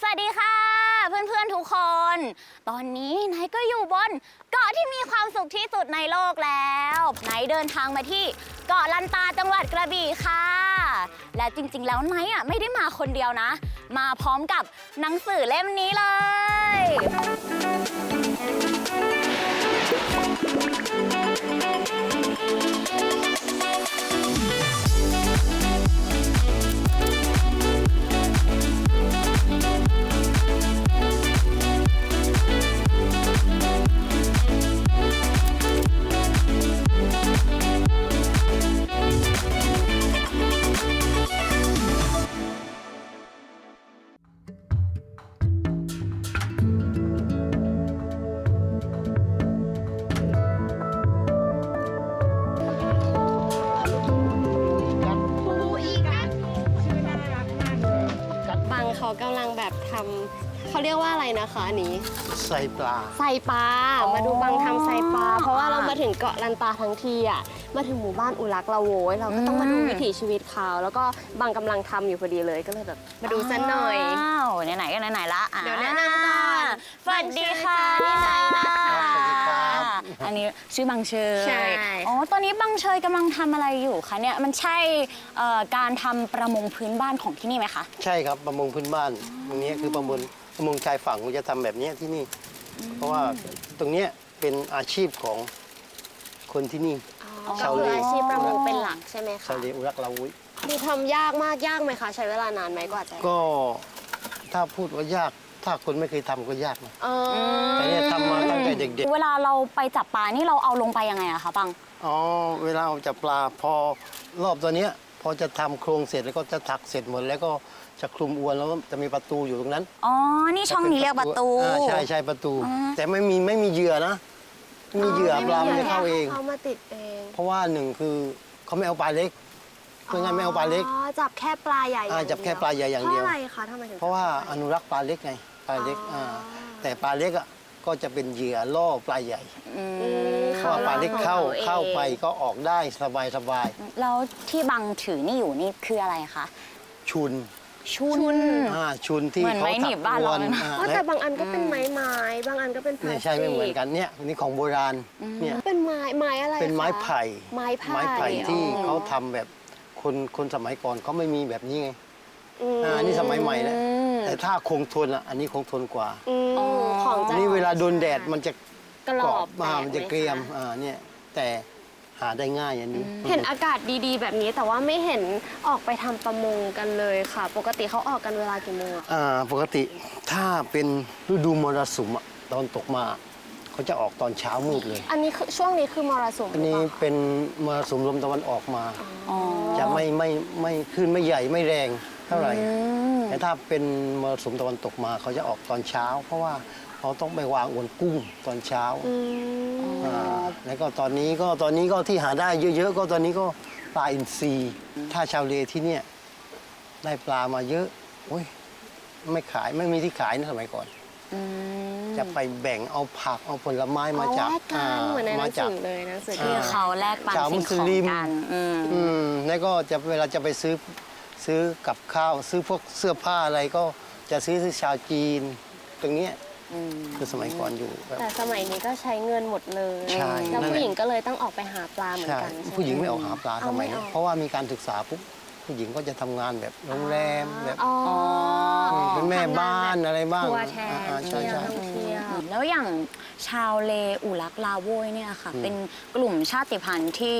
สวัสดีค่ะ เพื่อนๆทุกคน ตอนนี้ไนายก็อยู่บนเกาะที่มีความสุขที่สุดในโลกแล้วไนายเดินทางมาที่เกาะลันตาจังหวัดกระบี่ค่ะ และจริงๆ แล้วไนายอะไม่ได้มาคนเดียวนะ มาพร้อมกับหนังสือเล่มนี้เลย ทำเขาเรียกว่าอะไรนะคะอันนี้ ใส่ปลาใส่ปลา อ๋อมาดูบังทำใส่ปลา เพราะว่าอ่าเรามาถึงเกาะลันตาทั้งทีอะ มาถึงหมู่บ้านอุรักเราโวยเราก็ต้องมาดูอืม วิถีชีวิตเขาแล้วก็บังกำลังทำอยู่พอดีเลยก็เลยแบบมาดูสักหน่อย อ้าวไหนๆก็ไหนๆละอ่เดี๋ยวแนะนำก่อนสวัสดีค่ะพี่ไนท์นะคะสวัสดีครับ อันนี้ชื่อบังเชยใช่ อ๋อตอนนี้บังเชยกำลังทำอะไรอยู่คะเนี่ยมันใช่เอ่อการทำประมงพื้นบ้านของที่นี่ไหมคะ ใช่ครับประมงพื้นบ้านตรงนี้คือประมงประมงชายฝั่งเราจะทำแบบนี้ที่นี่ เพราะว่าตรงเนี้ยเป็นอาชีพของคนที่นี่ อ๋อชาก็วคือเลอาชีพประมงเป็นหลักใช่ไหมคะชาวเลอุรักลาวุ้ยดูทำยากมากยากไหมคะใช้เวลานานไหมกว่าจะก็ถ้าพูดว่ายาก ถ้าคนไม่เคยทำก็ยากนะเออแต่เนี่ยทำมาตั้งแต่เด็กเวลาเราไปจับปลานี่เราเอาลงไปยังไงอะคะบังๆอ๋อเวลาเอาจับปลาพอรอบตัวเนี้ย พอจะทำโครงเสร็จแล้วก็จะถักเสร็จหมดแล้วก็จะคลุมอวนแล้วก็จะมีประตูอยู่ตรงนั้นอ๋อ นี่ช่องนี้เรียกประตู อ่าใช่ใช่ประตูอ่าแต่ไม่มีไม่มีเหยื่อนะไม่มีเหยื่อปลามันจะเข้าเอง เขามาติดเองเพราะว่าหนึ่งคือเขาไม่เอาปลาเล็กเพื่อไงนไม่เอาปลาเล็ก อ๋อจับแค่ปลาใหญ่อ่าอย่งจับแค่เดียวปลาใหญ่อย่างเดียว เพราะอะไรคะทำไมถึงเพราะว่าจับปลอนุรักษ์ปลาเล็กไงปลาเล็กอ๋ออ่าแต่ปลาเล็กอะ ก็จะเป็นเหยื่อล่อปลาใหญ่อืมอืมเพราะว่าปลาเล็กเข้าของเข้าไปองก็ออกได้สบายสบายแล้วที่บังถือนี่อยู่นี่คืออะไรคะ ชุนชุน อ่าชุนที่เหมือนเขาไม้หนีถับกบ้านอเราวนเลยนะ อ่าอ๋อแต่บางอันก็เป็นไม้ไม้บางอันก็เป็นพลาเนี่ยสติกใช่ไม่เหมือนกันเนี่ยนี่ของโบราณเนี่ยเป็นไม้ไม้อะไรเป็นไม้คะไผ่ ไม้ไผ่ไม้ไผ่ที่อ๋อเขาทำแบบคนคนสมัยก่อนเขาไม่มีแบบนี้ไง อืมอ่าอันนี้สมัยใหม่แล้ว อืม แต่ถ้าคงทนอะอันนี้คงทนกว่าอืมอ๋อของจะนี่เวลาโดนแดดมันจะกรอบมาแตมันจะไหเกรียมคอ่าเนี่ยแต่หาได้ง่ายอันนี้เห็นอากาศดีๆ แบบนี้แต่ว่าไม่เห็นออกไปทำประมงกันเลยค่ะ ปกติเขาออกกันเวลากี่โมงอะอ่าปกติถ้าเป็นฤดูมรสุมอะตอนตกมาเขาจะออกตอนเช้ามืดเลย อันนี้คือช่วงนี้คือมรสุมอันนี้หรือเปล่าคะเป็นมรสุมลมตะวันออกมา อ๋อจะไม่ไม่ไม่คลื่นไม่ใหญ่ไม่แรง เท่าไหร่อืมแต่ถ้าเป็นมรสุมตะวันตกมาเขาจะออกตอนเช้า เพราะว่าเขาต้องไปวางอวนกุ้งตอนเช้าอืมอ่าแล้วก็ตอนนี้ก็ตอนนี้ก็ที่หาได้เยอะๆ ก็ตอนนี้ก็ปลาอินทรีถ้าชาวเลที่เนี่ยได้ปลามาเยอะโอ้ยไม่ขายไม่มีที่ขายนะสมัยก่อน อืมจะไปแบ่งเอาผักเอาผลไม้มาจากอ๋อแลกกันเหมือนในหนัมางจากสือเลยหนังสือที่ที่เขาแลกปันชาวสิ่งมุขสองลิมกันอืม อืมแล้วก็จะเวลาจะไปซื้อ ซื้อกับข้าว ซื้อพวกเสื้อผ้าอะไรก็จะซื้อที่ชาวจีน ตรงเนี้ยอืมคือสมัยก่อนอยู่แบบ แต่สมัยนี้ก็ใช้เงินหมดเลยใช่แล้วนั่นแหละ ผู้หญิงก็เลยต้องออกไปหาปลาเหมือนใช่กันใช่ไหมผู้หญิงไม่ออกหาปลาเอาสมัยไม่นี้ออก เพราะว่ามีการศึกษาปุ๊บผู้หญิงก็จะทำงานแบบโรงแรมแบบอ๋ออ เป็นแม่บ้านอะไรบ้างทัวร์แทนอ่าๆใช่เที่ยวใช่ท่องเที่ยวแล้วอย่างชาวเลอุลักลาโวยเนี่ยค่ะอืมเป็นกลุ่มชาติพันธุ์ที่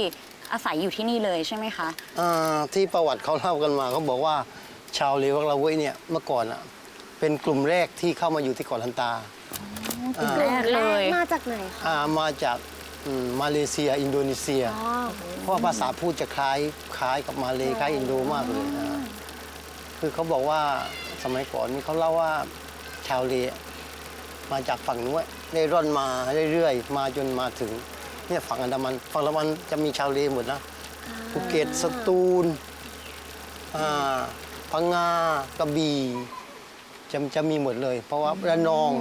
อาศัยอยู่ที่นี่เลยใช่ไหมคะ อ่าที่ประวัติเขาเล่ากันมาเขาบอกว่าชาวเลวักลาเว้ยเนี่ยเมื่อก่อนอะเป็นกลุ่มแรกที่เข้ามาอยู่ที่เกาะลันตากลุ่มแรกเลย มาจากไหนคะอ่ามาจากอืมมาเลเซีย อินโดนีเซีย อ๋อเพราะว่าภาษาพูดจะคล้ายคล้ายกับมาเลยคล้ายอินโดมากเลยอ่าคือเขาบอกว่าสมัยก่อนนี่เขาเล่าว่าชาวเลมาจากฝั่งนู้นได้ร่อนมาเรื่อยๆ มาจนมาถึง เนี่ยฝั่งอันดามัน ฝั่งอันดามันจะมีชาวเลหมดนะภูเก็ตสตูลอ่าพังงากระบี่จะจะมีหมดเลย เพราะว่าระนอง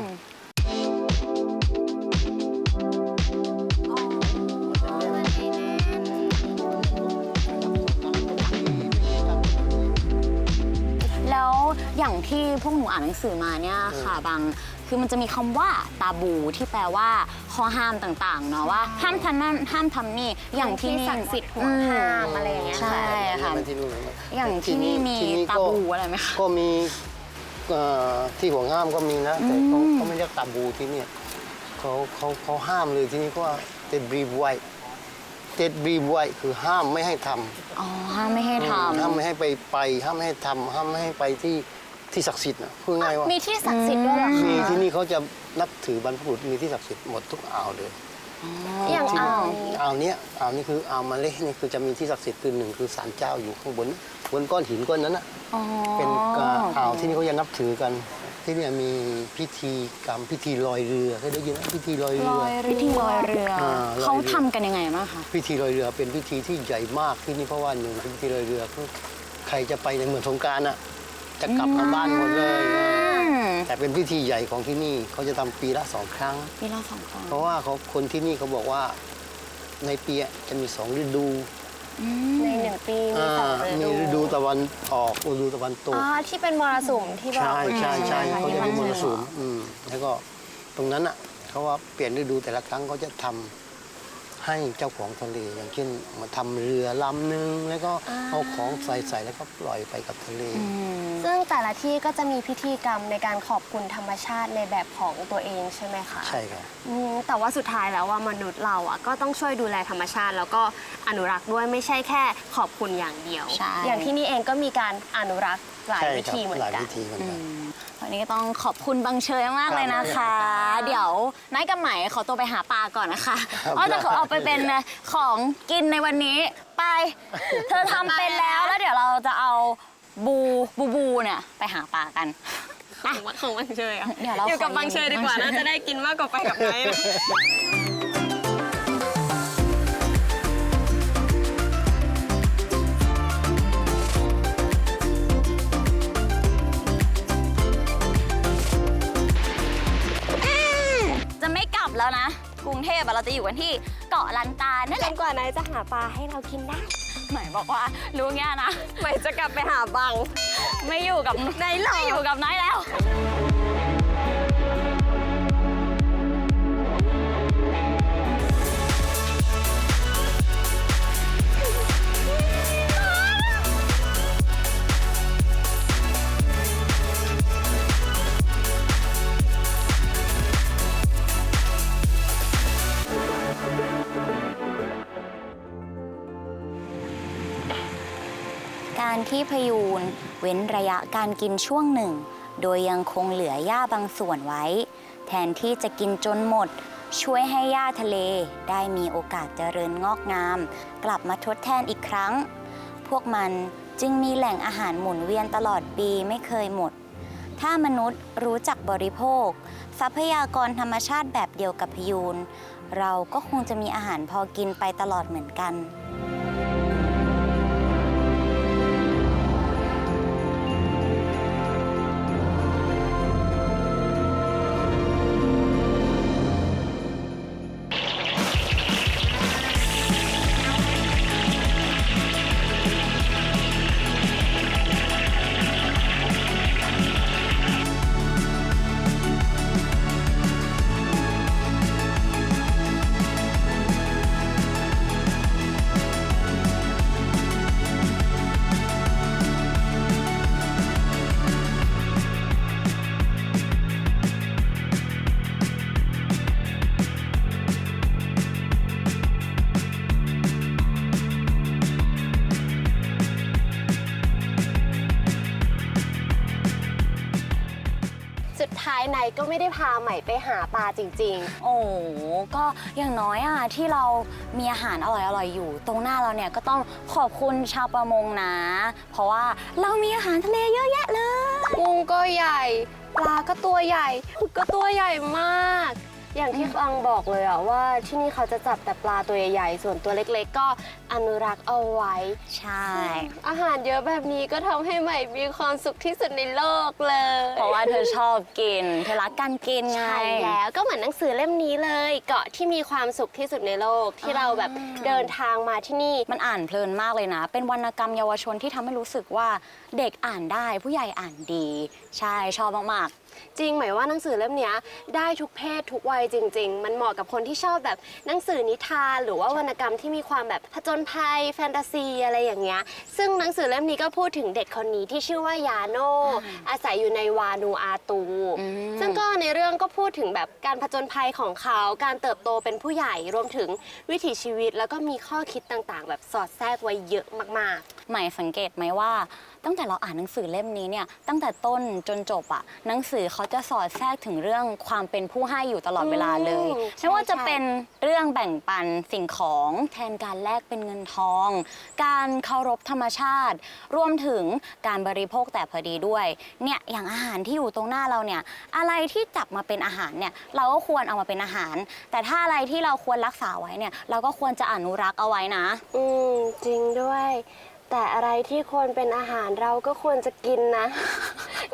แล้วอย่างที่พวกวกหนูอ่านหนังสือมาเนี่ยค่ะบางคือมันจะมีคำว่าตาบูที่แปลว่า ข้อห้ามต่างๆเนาะว่าห้ามทำนั่นห้ามทำนี่อย่างที่ที่นี่ศักดิ์สิทธิ์ห่วงห้ามอะไรอย่างเงี้ยใช่ค่ะมันที่นู่นไหมอย่างที่นี่มีที่นี่ตาก็บูอะไรไหมคะก็มีเอ่อที่ห่วงห้ามก็มีนะแต่เขาอืมเขาไม่เรียกตาบูที่เนี่ยเขาเขาเขาห้ามเลยที่นี่ก็ว่าเต็ดบรีไว้เต็ดบรีไว้คือห้ามไม่ให้ทำอ๋อห้ามไม่ให้ทห้ามไม่ให้ไปไปห้ามไม่ให้ทำห้ามไม่ให้ไปที่ ที่ศักดิ์สิทธิ์นะพูดง่ายว่ามีที่ศักดิ์สิทธิ์ด้วยเหรอมีคะที่นี่เขาจะนับถือบรรพบุรุษมีที่ศักดิ์สิทธิ์หมดทุกอ่าวเลยำอย่างที่อ่าวอ่าวเนี้ยอ่าวนี้คืออ่าวมาเลห์นี่คือจะมีที่ศักดิ์สิทธิ์คือหนึ่งคือศาลเจ้าอยู่ข้างบนบนก้อนหินก้อนนั้นนะอ๋อเป็นอ่าวที่นี่เขาจะนับถือกันที่เนี่ยมีพิธีกรรมพิธีลอยเรือเคยได้ยินไหมพิธีลอยเรือพิธีลอยเรืออ่าลอยเรือเขาทำกันยังไงบ้างคะพิธีลอยเรือเป็นพิธีที่ใหญ่มากที่นี่เพราะว่าหนึ่งเป็นพิธีลอยเรือคือใครจะไปในเมืองสงกรารน่ะ จะกลับมาบ้านหมดเลยแต่เป็นพิธีใหญ่ของที่นี่เขาจะทำปีละสองครั้ง ปีละสองครั้งเพราะว่าเขาคนที่นี่เขาบอกว่าในปีอะจะมีสองฤดูอืมในหนึ่งปีมีสองอ่าฤมีดูฤดูตะวันออกฤดูตะวันตก อ๋อที่เป็นมรสุมที่บอกใช่ใช่ใช่ไหมคะเขาที่จะมัมีนมรสุมอืมแล้วก็ตรงนั้นอะเขาว่าเปลี่ยนฤดูแต่ละครั้งเขาจะทำ ให้เจ้าของทะเลอย่างเช่นมาทำเรือลำหนึ่งแล้วก็เอาของใส่ใส่แล้วก็ปล่อยไปกับทะเลอืมซึ่งแต่ละที่ก็จะมีพิธีกรรมในการขอบคุณธรรมชาติในแบบของตัวเองใช่ไหมคะใช่ครับอืมแต่ว่าสุดท้ายแล้วว่ามนุษย์เราอะก็ต้องช่วยดูแลธรรมชาติ แล้วก็อนุรักษ์ด้วยไม่ใช่แค่ขอบคุณอย่างเดียว ใช่ อย่างที่นี่เองก็มีการอนุรักษ์ หลายใช่วิครับธีเหมือนหลายกันวิธีเหมือนอืกันมวันนี้ก็ต้องขอบคุณบังเชยมากๆเลยนะคะครับเดี๋ยวนายกับไหมขอตัวไปหาปลาก่อนนะคะครับเอาจะขอเอาไปเป็นของกินในวันนี้ ไป เธอทำเป็นแล้วแล้วเดี๋ยวเราจะเอาบูบูบูเนี่ยไปหาปลากัน ของของบังเชยอะเดี๋ยวเราอยู่กับขอบังเชยดีกว่าบังเชยน่าจะได้กินมากกว่าไปกับไนท์จะ แล้วนะ กรุงเทพอะเราจะอยู่กันที่เกาะลันตานั่นจแหละนกว่านายจะหาปลาให้เรากินได้ไหมบอกว่ารู้เงี้ยนะ ไม่จะกลับไปหาบัง ไม่อยู่กับไหนหรอ ไม่อยู่กับนายแล้ว การที่พยูนเว้นระยะการกินช่วงหนึ่ง โดยยังคงเหลือหญ้าบางส่วนไว้ แทนที่จะกินจนหมด ช่วยให้หญ้าทะเลได้มีโอกาสเจริญงอกงาม กลับมาทดแทนอีกครั้ง พวกมันจึงมีแหล่งอาหารหมุนเวียนตลอดปีไม่เคยหมด ถ้ามนุษย์รู้จักบริโภค ทรัพยากรธรรมชาติแบบเดียวกับพยูนเราก็คงจะมีอาหารพอกินไปตลอดเหมือนกัน ก็ไม่ได้พาใหม่ไปหาปลาจริง โอ้โหก็อย่างน้อยอะที่เรามีอาหารอร่อยๆอยู่ ตรงหน้าเราเนี่ยก็ต้องขอบคุณชาวประมงนะ เพราะว่าเรามีอาหารทะเลเยอะแยะเลย ๆ กุ้งก็ใหญ่ ปลาก็ตัวใหญ่หมึกก็ตัวใหญ่มาก อย่างที่ฟังบอกเลยอะว่าที่นี่เขาจะจับแต่ปลาตัวใหญ่ๆ ส่วนตัวเล็กๆ ก็อนุรักษ์เอาไว้ ใช่ อาหารเยอะแบบนี้ก็ทำให้ใหม่มีความสุขที่สุดในโลกเลย เพราะว่าเธอชอบกิน เธอรักการกินไง ใช่แล้วก็เหมือนหนังสือเล่มนี้เลย เกาะที่มีความสุขที่สุดในโลกที่เราแบบเดินทางมาที่นี่ มันอ่านเพลินมากเลยนะ เป็นวรรณกรรมเยาวชนที่ทำให้รู้สึกว่าเด็กอ่านได้ผู้ใหญ่อ่านดี ใช่ชอบมากจริงหมายว่าหนังสือเล่มเนี้ยได้ทุกเพศทุกวัยจริง ๆ มันเหมาะกับคนที่ชอบแบบหนังสือนิทาน หรือว่าวรรณกรรมที่มีความแบบผจญภัยแฟนตาซีอะไรอย่างเงี้ย ซึ่งหนังสือเล่มนี้ก็พูดถึงเด็กคนนี้ที่ชื่อว่ายาโนอาศัยอยู่ในวานูอาตูอืมซึ่งก็ในเรื่องก็พูดถึงแบบการผจญภัยของเขา การเติบโตเป็นผู้ใหญ่รวมถึงวิถีชีวิต แล้วก็มีข้อคิดต่างๆ แบบสอดแทรกไว้เยอะมากๆ ใหม่สังเกตไหมว่า ตั้งแต่เราอ่านหนังสือเล่มนี้เนี่ยตั้งแต่ต้นจนจบอะหนังสือเขาจะสอดแทรกถึงเรื่องความเป็นผู้ให้อยู่ตลอดเวลาเลยอืมไม่ว่าจะใช่เป็นเรื่องแบ่งปันสิ่งของแทนการแลกเป็นเงินทอง การเคารพธรรมชาติ รวมถึงการบริโภคแต่พอดีด้วยเนี่ยอย่างอาหารที่อยู่ตรงหน้าเราเนี่ยอะไรที่จับมาเป็นอาหารเนี่ยเราก็ควรเอามาเป็นอาหาร แต่ถ้าอะไรที่เราควรรักษาไว้เนี่ยเราก็ควรจะอนุรักษ์เอาไว้นะๆอืมจริงด้วย แต่อะไรที่ควรเป็นอาหารเราก็ควรจะกินนะ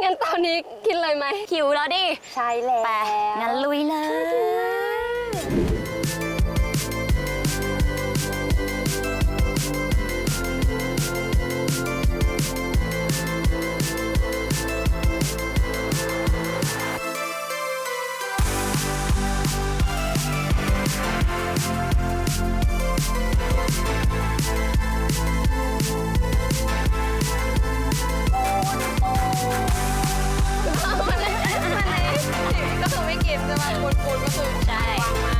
งั้นตอนนี้กินเลยไหมหิวแล้วดิ ใช่แล้ว ไปงั้นลุยเลย คนคนก็คือใช่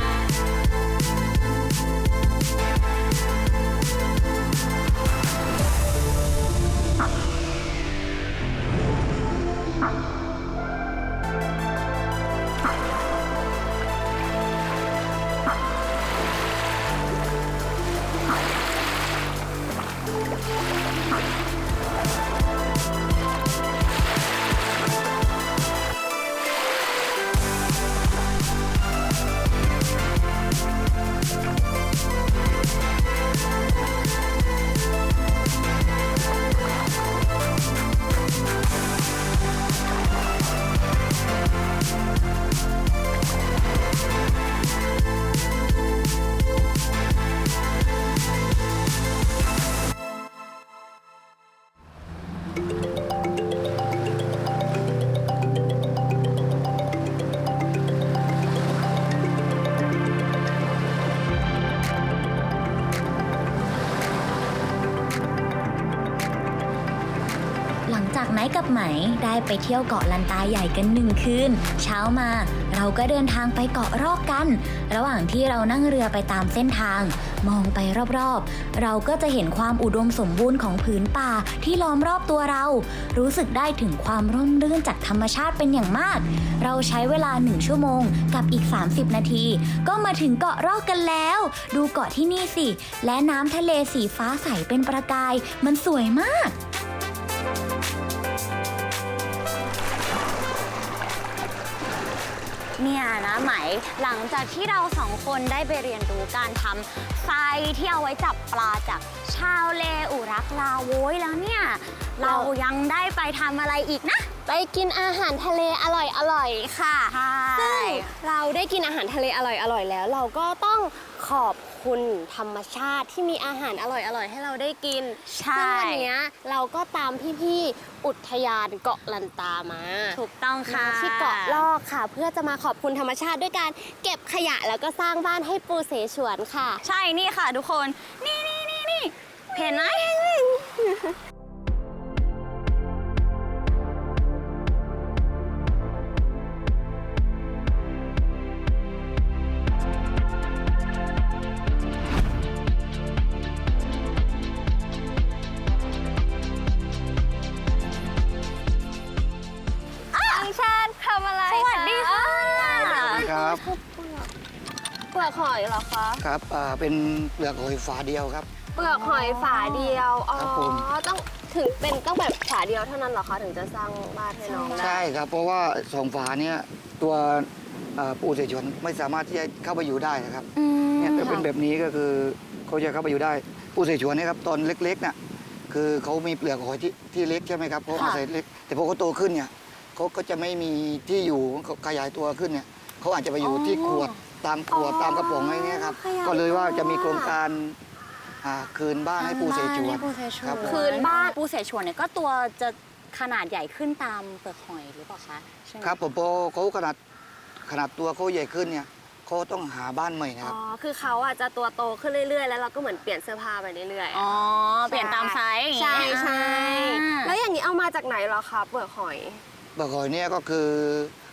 หลังจากไนท์กับไหมได้ไปเที่ยวเกาะลันตาใหญ่กันหนึ่งคืน เช้ามาเราก็เดินทางไปเกาะรอกกัน ระหว่างที่เรานั่งเรือไปตามเส้นทาง มองไปรอบๆ เราก็จะเห็นความอุดมสมบูรณ์ของผืนป่าที่ล้อมรอบตัวเรา รู้สึกได้ถึงความร่มรื่นจากธรรมชาติเป็นอย่างมาก เราใช้เวลาหนึ่งชั่วโมงกับอีก 30 นาที ก็มาถึงเกาะรอกกันแล้ว ดูเกาะที่นี่สิ และน้ำทะเลสีฟ้าใสเป็นประกาย มันสวยมาก เนี่ยนะไหมหลังจากที่เราสองคนได้ไปเรียนรู้การทำไฟที่เอาไว้จับปลาจากชาวเลอุรักลาโวยแล้วเนี่ย เรายังได้ไปทำอะไรอีกนะ ไปกินอาหารทะเลอร่อยอร่อยๆค่ะใช่ซึ่งเราได้กินอาหารทะเลอร่อยอร่อยๆแล้ว เราก็ต้อง ขอบคุณธรรมชาติที่มีอาหารอร่อยอร่อยๆ ให้เราได้กินใช่ ซึ่งวันเนี้ยเราก็ตามพี่ๆอุทยานเกาะลันตามา ถูกต้องค่ะ มาที่เกาะลอกค่ะ เพื่อจะมาขอบคุณธรรมชาติด้วยการเก็บขยะแล้วก็สร้างบ้านให้ปูเสฉวนค่ะ ใช่นี่ค่ะทุกคน นี่นี่นี่นี่เห็นไหม คะครับอ่าเป็นเปลือกหอยฝาเดียวครับ เปลือกหอยฝาเดียว อ๋อ ครับผม ต้องถึงเป็นต้องแบบฝาเดียวเท่านั้นเหรอคะ ถึงจะสร้างบ้านให้น้องได้ ใช่ครับ เพราะว่าสองฝาเนี้ยตัวเอ่อปูเสฉวนไม่สามารถที่จะเข้าไปอยู่ได้นะครับอืมเนี่ยถ้าเป็นแบบนี้ก็คือเขาจะเข้าไปอยู่ได้ปูเสฉวนเนี่ยครับตอนเล็กๆเนี่ยคือเขามีเปลือกหอยที่ที่เล็กใช่ไหมครับเขาอาศัยเล็กแต่พอเขาโตขึ้นเนี่ยเขาก็จะไม่มีที่อยู่เขาขยายตัวขึ้นเนี่ยเขาอาจจะไปอยู่ที่ขวด ตามขวดตามกระป๋องอะไรเงี้ยครับ ขยายก็เลยว่าตัวจะมีโครงการอ่าคืนบ้านให้ปูเสฉวนให้ปูเสฉวน ครับผม คืนบ้านปูเสฉวนเนี่ยก็ตัวจะขนาดใหญ่ขึ้นตามเปลือกหอยหรือเปล่าคะใช่ไหมครับผมพอเขาขนาดขนาดตัวเขาใหญ่ขึ้นเนี่ยเขาต้องหาบ้านใหม่นะคอ๋รับ อ คือเขาอะจะตัวโตขึ้นเรื่อยๆ แล้วเราก็เหมือนเปลี่ยนเสื้อผ้าไปเรื่อยๆอ๋อ เปลี่ยนตามไซส์อย่างใช่เงี้ยใช่อ่า แล้วอย่างนี้เอามาจากไหนเหรอคะเปลือกหอยบากหอยเนี่ยก็คือ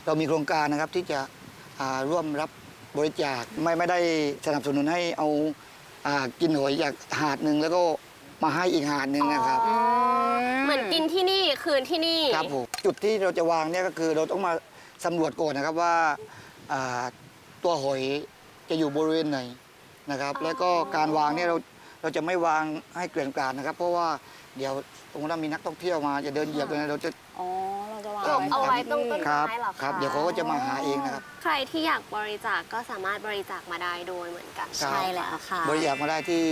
เรามีโครงการนะครับที่จะอ่าร่วมรับ บริจาคไม่ไม่ได้สนับสนุนให้เอาอ่ากินหอยจากหาดหนึ่งแล้วก็มาให้อีกหาดหนึ่งนะครับ เหมือนกินที่นี่คืนที่นี่ ครับผมจุดที่เราจะวางเนี่ยก็คือเราต้องมาสำรวจก่อนนะครับว่าอ่าตัวหอยจะอยู่บริเวณไหนนะครับ แล้วก็การวางเนี่ยเราเราจะไม่วางให้เกลื่อนกลาดนะครับ เพราะว่าเดี๋ยวตรงนั้นมีนักท่องเที่ยวมาจะเดินเหยียบเลยนะเราจะ อ๋อ เราจะวางเอาเอาไว้ตรงต้นครับ ไม้เหรอคะครับ เดี๋ยวเขาก็จะมาหาเองนะครับ ใครที่อยากบริจาคก็สามารถบริจาคมาได้โดยเหมือนกันครับ ใช่แล้วค่ะ บริจาคมาได้ที่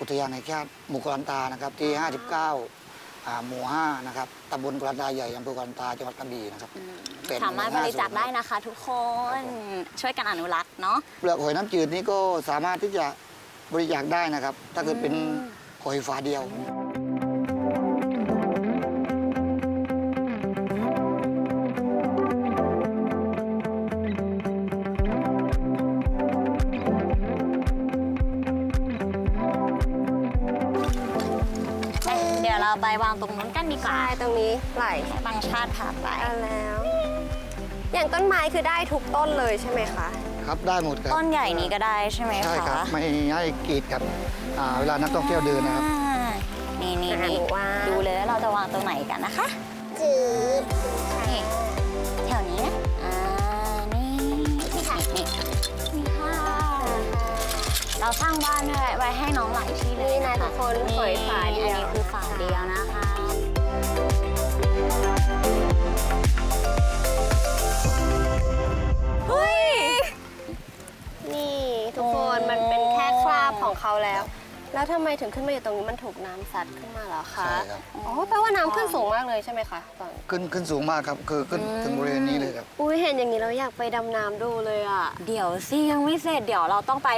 อุทยานแห่งชาติหมู่กรันตานะครับที่ 59อ่าหมู่5นะครับตำบลกรันตาใหญ่อำเภอกรันตาจังหวัดกระบี่นะครับเป็นสามารถบริจาคได้นะคะ ทุกคนช่วยกันอนุรักษ์เนาะ เปลือกหอยน้ำจืดนี้ก็สามารถที่จะบริจาคได้นะครับ ถ้าเกิดเป็นอืมหอยฝาเดียว อ้ยเดี๋ยวเราไปวางตรงนู้นกันดีกว่าใช่ตรงนี้ไหลให้บางชาติผ่านไปได้แล้ว อย่างต้นไม้คือได้ทุกต้นเลยใช่ไหมคะ ครับได้หมดครับต้นใหญ่นี้ก็ได้ใช่ไหมคะใช่ครับไม่ให้กรีดครับอ่าเวลานักท่องเที่ยวเดินนะครับ อ่านี่นี่อะนี่หนูวางดูเลยว่าเราจะวางตรงไหนกันนะคะจืดนี่แถวนี้นะ เราสร้างบ้านไว้ไว้ให้น้องหลายที่เลยนี่นะทุกคนนี่สวยฝาเดียว อันนี้คือฝาเดียวนะคะเฮ้ย นี่ทุกคนมันเป็นแค่คราบของเขาแล้ว แล้วทำไมถึงขึ้นมาอยู่ตรงนี้มันถูกน้ำซัดขึ้นมาเหรอคะใช่ครับ อ๋อแปลว่าน้ำขึ้นสูงมากเลยใช่ไหมคะตอนขึ้นขึ้นสูงมากครับ คือขึ้นถึงบริเวณนี้เลยครับ อุ้ยเห็นอย่างนี้เราอยากไปดำน้ำดูเลยอะ เดี๋ยวสิยังไม่เสร็จเดี๋ยวเราต้องไป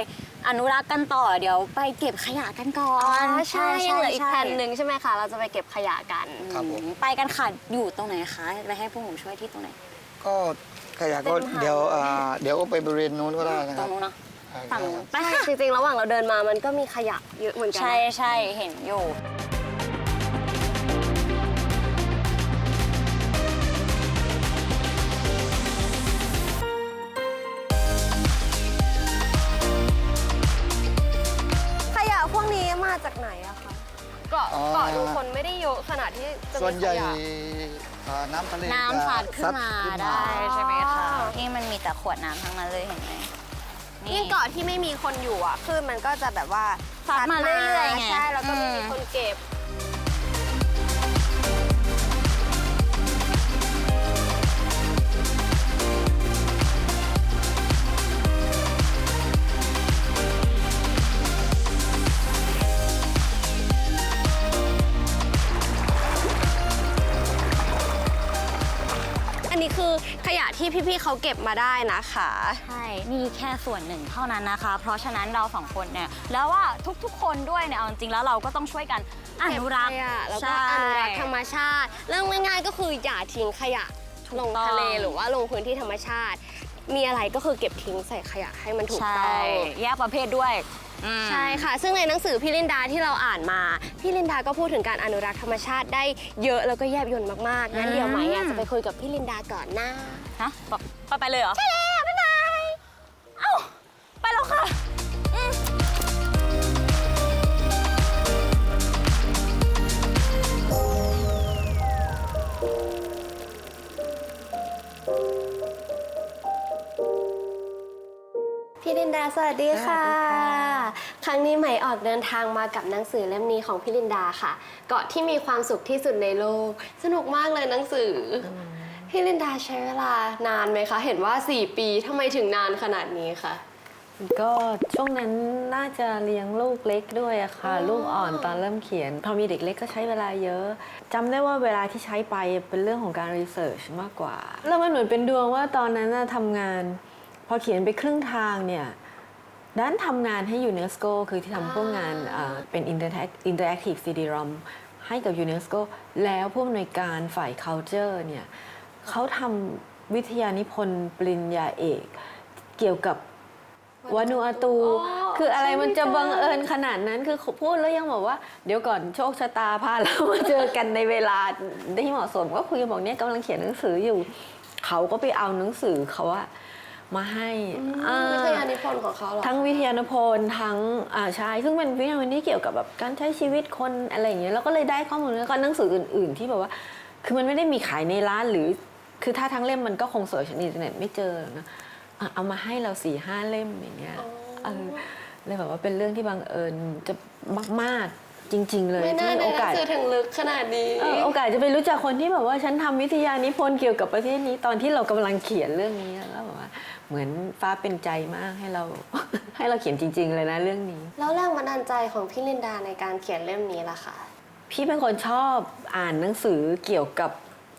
อนุรักษ์กันต่อเดี๋ยวไปเก็บขยะกันก่อนใช่ยังเหลืออีกใช่แผ่นหนึ่งใช่ไหมคะ เราจะไปเก็บขยะกันครับผม ไปกันค่ะอยู่ตรงไหนคะไปให้พวกหนูช่วยที่ตรงไหน ก็ขยะก็เดี๋ยวอ่าเดี๋ยวไปบริเวณนู้นก็ได้นะตครรับงนู้นเนาะใช่ฝั่งคนู้รันบไปใช่ค่ะจริงๆ ระหว่างเราเดินมามันก็มีขยะเยอะเหมือนกันนะใช่ใช่เห็นอยู่าะอ๋อเกาะดูคนไม่ได้เยอะขนาดที่จะส่วนมีใหขญ่ยะอ่าน้ำทะเลน้ำซัดขึ้นมาซัขึ้นได้ ใช่ไหมคะอ๋อที่มันมีแต่ขวดน้ำทั้งนั้นเลยเห็นไหมยิ่งเกาะที่ไม่มีคนอยู่อะคลื่นมันก็จะแบบว่าซัดมาเรื่อยๆไง ใช่ ที่พี่ๆเขาเก็บมาได้นะคะ ใช่ นี่แค่ส่วนหนึ่งเท่านั้นนะคะ เพราะฉะนั้นเราสองคนเนี่ยแล้วว่าทุกๆ คนด้วยเนี่ยเอาจริงๆแล้วเราก็ต้องช่วยกันอนุรักษ์เก็บขยะแล้วก็ใช่ อนุรักษ์ธรรมชาติ เรื่องง่ายๆก็คืออย่าทิ้งขยะถูกลงต้องทะเลหรือว่าลงพื้นที่ธรรมชาติ มีอะไรก็คือเก็บทิ้งใส่ขยะให้มันถูกใช่ต้องแยกประเภทด้วย อืม ใช่ค่ะ ซึ่งในหนังสือพี่ลินดาที่เราอ่านมา พี่ลินดาก็พูดถึงการอนุรักษ์ธรรมชาติได้เยอะแล้วก็แยบยลมากๆงั้นเดี๋ยวไหมอยากจะไปคุยกับพี่ลินดาก่อนนะฮะบอกไปไปเลยเหรอ ใช่แล้วบ๊ายบาย เอ้า ไปแล้วค่ะอืมพี่ลินดาสวัสดีค่ะ ครั้งนี้ใหม่ออกเดินทางมากับหนังสือเล่มนี้ของพี่ลินดาค่ะ เกาะที่มีความสุขที่สุดในโลก สนุกมากเลยหนังสืออพี่ลินดาใช้เวลานานไหมคะ เห็นว่า 4 ปีทำไมถึงนานขนาดนี้คะ ก็ช่วงนั้นน่าจะเลี้ยงลูกเล็กด้วยอะค่ะ อ๋อ ลูกอ่อนตอนเริ่มเขียน พอมีเด็กเล็กก็ใช้เวลาเยอะจำได้ว่าเวลาที่ใช้ไปเป็นเรื่องของการรีเสิร์ชมากกว่า แล้วมันเหมือนเป็นดวงว่าตอนนั้นน่ะทำงาน พอเขียนไปครึ่งทางเนี่ย ด้านทำงานให้ยูเนสโกคือที่ทำพวกงานอ่าเป็น Interact- Interactive CD-ROM ให้กับยูเนสโกแล้วผู้อำนวยการฝ่าย culture เนี่ยเขาทำวิทยานิพนธ์ปริญญาเอก เกี่ยวกับวานูอาตูอ๋อคืออะไรมันจะใช่ไหมบังเอิญขนาดนั้นคือพูดแล้วยังบอกว่า เดี๋ยวก่อนโชคชะตาพาเรามาเจอกันในเวลาที่เหมาะสม ก็คุยกันบอกเนี่ยกำลังเขียนหนังสืออยู่ เขาก็ไปเอาหนังสือเขาอะ มาให้อ่าวิทยานิพนธ์ของเขาเหรอทั้งวิทยานิพนธ์ทั้งอ่าใช่ซึ่งเป็นวิทยานิพนธ์ที่เกี่ยวกับแบบการใช้ชีวิตคนอะไรอย่างเงี้ยแล้วก็เลยได้ข้อมูลแล้วก็หนังสืออื่น ๆ ที่แบบว่า คือมันไม่ได้มีขายในร้านหรือ คือถ้าทั้งเล่มมันก็คงเสิร์ชในอินเทอร์เน็ตไม่เจอหรอกนะอะเอามาให้เราสี่ห้าเล่มอย่างเงี้ยเออเลยแบบว่าเป็นเรื่องที่บังเอิญจะมาก ๆจริง ๆ เลยไม่น่าที่ได้โอหนักางสสือถึงลึกขนาดนี้เออโอกาสจะไปรู้จักคนที่แบบว่าฉันทำวิทยานิพนธ์เกี่ยวกับประเทศนี้ตอนที่เรากำลังเขียนเรื่องนี้แล้วแบบว่า เหมือนฟ้าเป็นใจมากให้เรา ให้เราเขียนจริง ๆ เลยนะเรื่องนี้ แล้วแรงบันดาลใจของพี่ลินดาในการเขียนเล่มนี้ล่ะคะพี่เป็นคนชอบอ่านหนังสือเกี่ยวกับ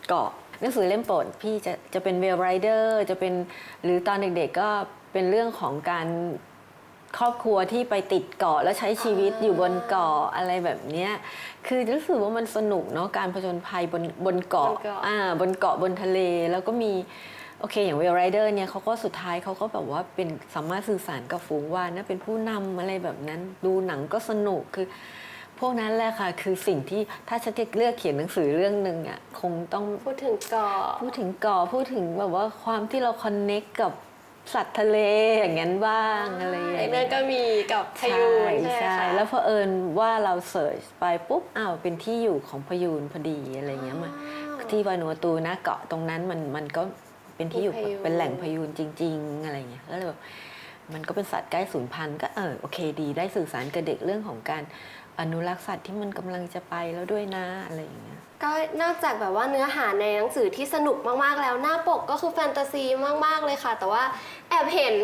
เกาะหนังสือเล่มโปรดพี่จะจะเป็นเวลไรเดอร์จะเป็นหรือตอนเด็กๆก็เป็นเรื่องของการครอบครัวที่ไปติดเกาะแล้วใช้ชีวิตอยู่บนเกาะอะไรแบบเนี้ยคือรู้สึกว่ามันสนุกเนาะการผจญภัยบนบนเกาะบนเกาะอ่าบนเกาะบนทะเลแล้วก็มี โอเค อย่างเวลไรเดอร์เนี่ยเขาก็สุดท้ายเขาก็แบบว่าเป็นสามารถสื่อสารกับฝูงวานนะเป็นผู้นำอะไรแบบนั้นดูหนังก็สนุกคือ พวกนั้นแหละค่ะ คือสิ่งที่ถ้าฉันจะเลือกเขียนหนังสือเรื่องหนึ่งอะคงต้องพูดถึงเกาะพูดถึงเกาะพูดถึงแบบว่าความที่เราคอนเน็กกับสัตว์ทะเลอย่างนั้นบ้างอะไรอย่างในเงี้ยเรื่องก็มีกับพยูนใช่ไหมใช่คะแล้วพอเผอิญว่าเราเสิร์ชไปปุ๊บอ้าวเป็นที่อยู่ของพยูนพอดีอะไรเงี้ยมาที่วานูอาตูนะเกาะตรงนั้นมันมันก็ เป็นที่อยู่มีพยูนเป็นแหล่งพยูนจริง ๆ อะไรเงี้ยก็เลยแบบมันก็เป็นสัตว์ใกล้สูญพันธุ์ก็เออโอเคดีได้สื่อสารกับเด็กเรื่องของการ อนุรักษ์สัตว์ที่มันกำลังจะไปแล้วด้วยนะอะไรอย่างเงี้ย ก็นอกจากแบบว่าเนื้อหาในหนังสือที่สนุกมากๆแล้วหน้าปกก็คือแฟนตาซีมากๆเลยค่ะ แต่ว่าแอบเห็น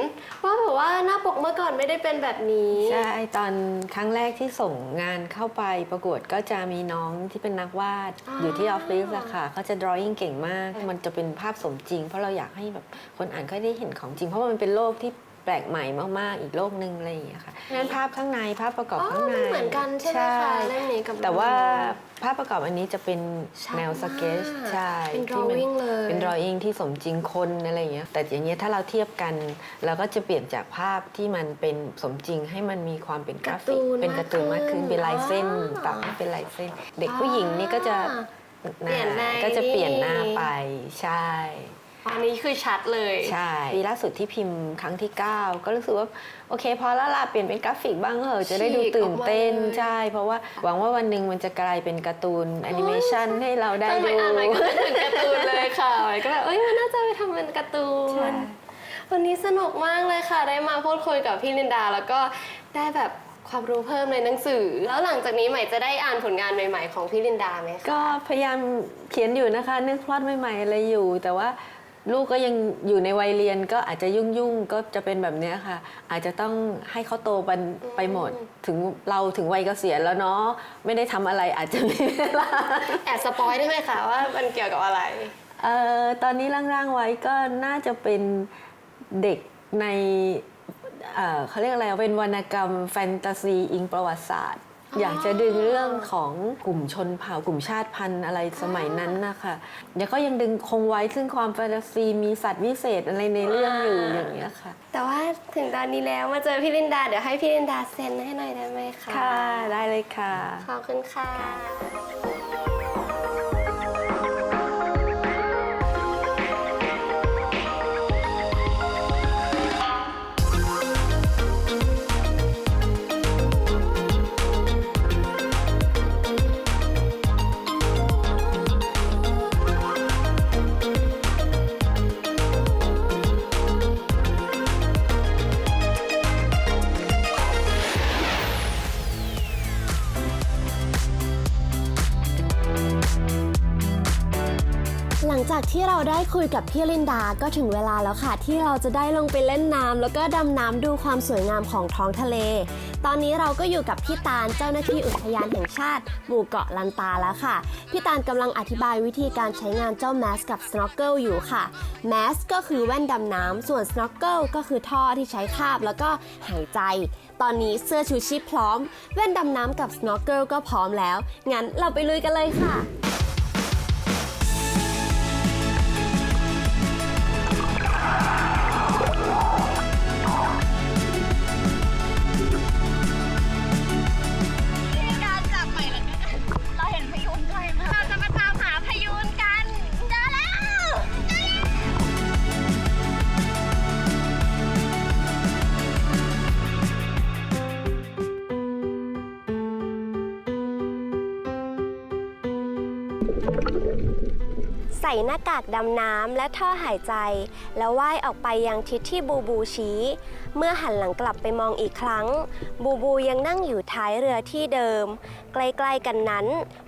ว่าแบบว่าหน้าปกเมื่อก่อนไม่ได้เป็นแบบนี้ ใช่ตอนครั้งแรกที่ส่งงานเข้าไปประกวดก็จะมีน้องที่เป็นนักวาดอ๋อออยู่ที่ออฟฟิศอะค่ะเขาจะ drawing เก่งมาก มันจะเป็นภาพสมจริง เพราะเราอยากให้แบบคนอ่านก็ได้เห็นของจริง เพราะว่ามันเป็นโลกที่ แปลกใหม่มากๆ อีกโลกหนึ่งอะไรอย่างเงี้ยค่ะงั้นภาพข้างในภาพประกอบอ๋อข้างในเหมือนกันใช่ไหมคะเล่มนี้กับแต่ว่าเล่มนู้ภาพประกอบอันนี้จะเป็นชัดแนวสเก็ตมากใช่เป็นที่มั drawing เลยเป็น drawing ที่สมจริงคนอะไรอย่างเงี้ยแต่อย่างเงี้ยถ้าเราเทียบกันเราก็จะเปลี่ยนจากภาพที่มันเป็นสมจริงให้มันมีความเป็นกราฟิกการ์ตูนเป็นการ์ตูนมากขึ้นมากขึ้นเป็นลายเส้นอ๋อปรับให้เป็นลายเส้น เด็กผู้หญิงนี่ก็จะเปลี่ยนในก็จะเปลี่ยนหน้านี่ไปใช่ อันนี้คือชัดเลยใช่ปีล่าสุดที่พิมพ์ครั้งที่ 9 ก็รู้สึกว่าโอเคพอแล้วล่ะเปลี่ยนเป็นกราฟิกบ้างเหอะจะได้ดูตื่นเต้นฉีกออกมาเลยใช่ เพราะว่าหวังว่าวันหนึ่งมันจะกลายเป็นการ์ตูนแอนิเมชันให้เราได้ตอนใหม่ดูอ่านใหม่ก็นึกถึงการ์ตูนเลยค่ะใหม่ก็แบบเอ้ยมันน่าจะไปทำเป็นการ์ตูใช่ น วันนี้สนุกมากเลยค่ะ ได้มาพูดคุยกับพี่ลินดา แล้วก็ได้แบบความรู้เพิ่มในหนังสือ แล้วหลังจากนี้ใหม่จะได้อ่านผลงานใหม่ ๆ ของพี่ลินดาไหมคะ ก็พยายามเขียนอยู่นะคะนึกพล็อตใหม่ๆอะไรอยู่ แต่ว่า ลูกก็ยังอยู่ในวัยเรียนก็อาจจะยุ่งๆก็จะเป็นแบบเนี้ยค่ะ อาจจะต้องให้เขาโตไปไปหมดถึงเราถึงวัยเกษียณแล้วเนาะไม่ได้ทำอะไรอาจจะมีเวลาแอบสปอยได้ไหมคะว่ามันเกี่ยวกับอะไรเอ่อตอนนี้ร่างๆไว้ก็น่าจะเป็นเด็กในเอ่อเขาเรียกอะไรเป็นวรรณกรรมแฟนตาซีอิงประวัติศาสตร์ อยากจะดึงเรื่องของกลุ่มชนเผ่ากลุ่มชาติพันธุ์อะไรสมัยนั้นนะคะเดี๋ยวก็ยังดึงคงไว้ซึ่งความแฟนตาซีมีสัตว์วิเศษอะไรในเรื่องอยู่อย่างเงี้ยค่ะ แต่ว่าถึงตอนนี้แล้วมาเจอพี่ลินดาเดี๋ยวให้พี่ลินดาเซ็นให้หน่อยได้ไหมคะค่ะ ได้เลยค่ะ ขอบคุณค่ะ จากที่เราได้คุยกับพี่ลินดาก็ถึงเวลาแล้วค่ะ ที่เราจะได้ลงไปเล่นน้ำแล้วก็ดำน้ำดูความสวยงามของท้องทะเล ตอนนี้เราก็อยู่กับพี่ตาลเจ้าหน้าที่อุทยานแห่งชาติหมู่เกาะลันตาแล้วค่ะ พี่ตาลกำลังอธิบายวิธีการใช้งานเจ้าแมสกับสโนว์เกิลอยู่ค่ะแมสก็คือแว่นดำน้ำส่วนสโนว์เกิลก็คือท่อที่ใช้คาบแล้วก็หายใจ ตอนนี้เสื้อชูชีพพร้อม แว่นดำน้ำกับสโนว์เกิลก็พร้อมแล้วงั้นเราไปลุยกันเลยค่ะ ใส่หน้ากากดำน้ำและท่อหายใจ แล้วว่ายออกไปยังทิศที่บูบูชี้ เมื่อหันหลังกลับไปมองอีกครั้ง บูบูยังนั่งอยู่ท้ายเรือที่เดิม ใกล้ๆกันนั้น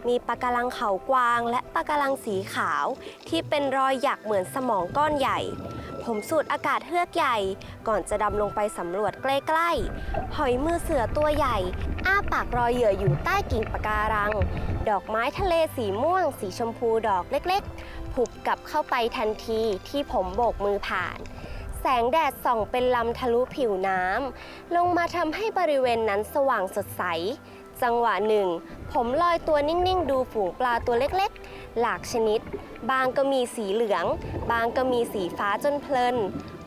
มีปะการังเขากวาง และปะการังสีขาว ที่เป็นรอยหยักเหมือนสมองก้อนใหญ่ ผมสูดอากาศเฮือกใหญ่ ก่อนจะดำลงไปสำรวจใกล้ๆ หอยมือเสือตัวใหญ่ อ้าปากรอยเหยื่ออยู่ใต้กิ่งปะการัง ดอกไม้ทะเลสีม่วง สีชมพูดอกเล็กๆ ผุบกลับเข้าไปทันทีที่ผมโบกมือผ่าน แสงแดดส่องเป็นลำทะลุผิวน้ำลงมาทำให้บริเวณนั้นสว่างสดใส จังหวะหนึ่ง ผมลอยตัวนิ่งๆ ดูฝูงปลาตัวเล็กๆ หลากชนิด บางก็มีสีเหลือง บางก็มีสีฟ้าจนเพลิน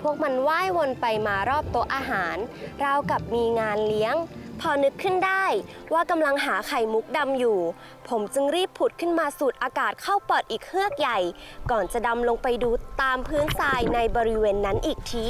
พวกมันว่ายวนไปมารอบโต๊ะอาหาร ราวกับมีงานเลี้ยง พอนึกขึ้นได้ว่ากำลังหาไข่มุกดำอยู่ ผมจึงรีบผุดขึ้นมาสูดอากาศเข้าปอดอีกเฮือกใหญ่ ก่อนจะดำลงไปดูตามพื้นทรายในบริเวณนั้นอีกที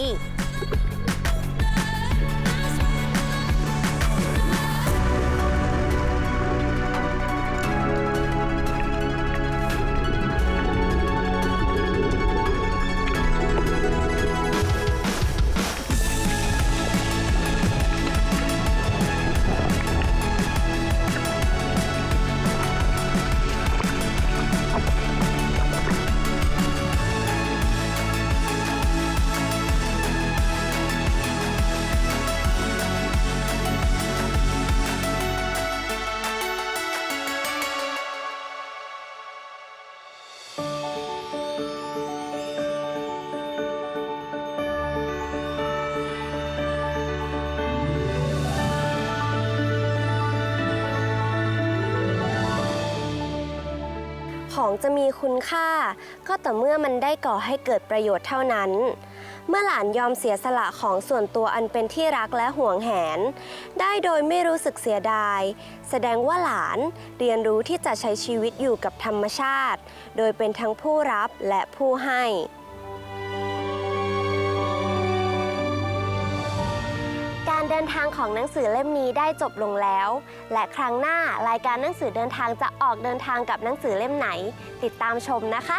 ของจะมีคุณค่า ก็ต่อเมื่อมันได้ก่อให้เกิดประโยชน์เท่านั้น เมื่อหลานยอมเสียสละของส่วนตัวอันเป็นที่รักและห่วงแหน ได้โดยไม่รู้สึกเสียดาย แสดงว่าหลานเรียนรู้ที่จะใช้ชีวิตอยู่กับธรรมชาติ โดยเป็นทั้งผู้รับและผู้ให้ ทางของหนังสือเล่มนี้ได้จบลงแล้ว และครั้งหน้ารายการหนังสือเดินทางจะออกเดินทางกับหนังสือเล่มไหน ติดตามชมนะคะ